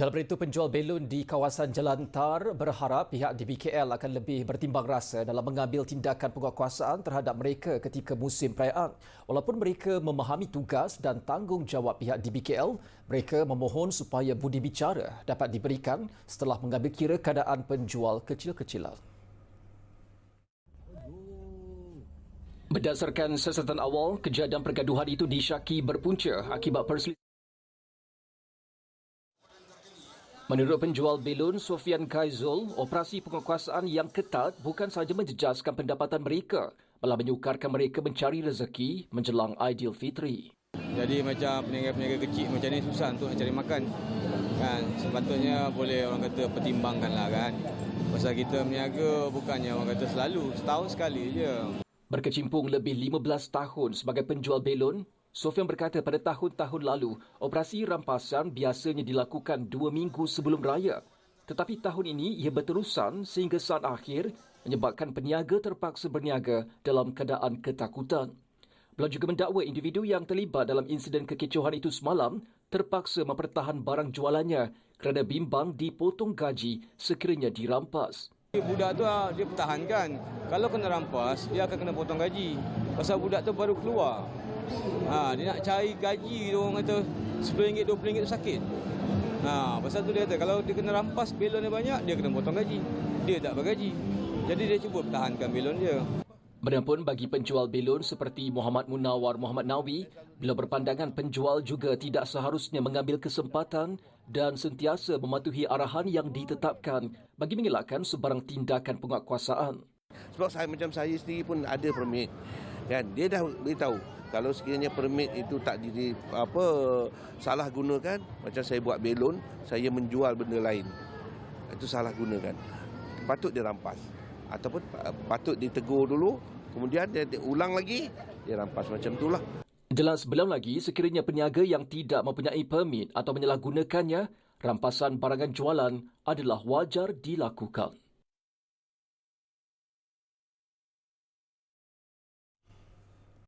Dalam itu, penjual belon di kawasan Jalan Tar berharap pihak DBKL akan lebih bertimbang rasa dalam mengambil tindakan penguatkuasaan terhadap mereka ketika musim perayaan. Walaupun mereka memahami tugas dan tanggungjawab pihak DBKL, mereka memohon supaya budi bicara dapat diberikan setelah mengambil kira keadaan penjual kecil-kecilan. Berdasarkan siasatan awal, kejadian pergaduhan itu disyaki berpunca akibat perselisihan Menurut penjual belon Sofian Kaizul, operasi penguasaan yang ketat bukan sahaja menjejaskan pendapatan mereka, malah menyukarkan mereka mencari rezeki menjelang Aidilfitri. Jadi macam peniaga-peniaga kecil macam ni susah untuk nak cari makan. Kan sepatutnya boleh orang kata pertimbangkanlah kan. Pasal kita meniaga bukannya orang kata selalu, setahun sekali je. Berkecimpung lebih 15 tahun sebagai penjual belon, Sofian berkata pada tahun-tahun lalu, operasi rampasan biasanya dilakukan dua minggu sebelum raya. Tetapi tahun ini ia berterusan sehingga saat akhir menyebabkan peniaga terpaksa berniaga dalam keadaan ketakutan. Beliau juga mendakwa individu yang terlibat dalam insiden kekecohan itu semalam terpaksa mempertahan barang jualannya kerana bimbang dipotong gaji sekiranya dirampas. Budak tu ah, dia pertahankan. Kalau kena rampas, dia akan kena potong gaji. Pasal budak tu baru keluar. Ha, dia nak cari gaji tu orang kata RM10, RM20 tu sakit. Ha, pasal tu dia kata kalau dia kena rampas belon dia banyak, dia kena potong gaji. Dia tak bergaji. Jadi dia cuba pertahankan belon dia. Bagaimanapun bagi penjual belon seperti Muhammad Munawar Muhammad Nawi, bila berpandangan penjual juga tidak seharusnya mengambil kesempatan dan sentiasa mematuhi arahan yang ditetapkan bagi mengelakkan sebarang tindakan penguatkuasaan. Sebab saya macam saya sendiri pun ada permit. Kan? Dia dah beritahu kalau sekiranya permit itu tak di apa salah gunakan macam saya buat belon saya menjual benda lain. Itu salah gunakan. Patut dirampas ataupun patut ditegur dulu kemudian dia, dia ulang lagi dia rampas. Macam itulah. Jelas belum lagi sekiranya peniaga yang tidak mempunyai permit atau menyalahgunakannya rampasan barangan jualan adalah wajar dilakukan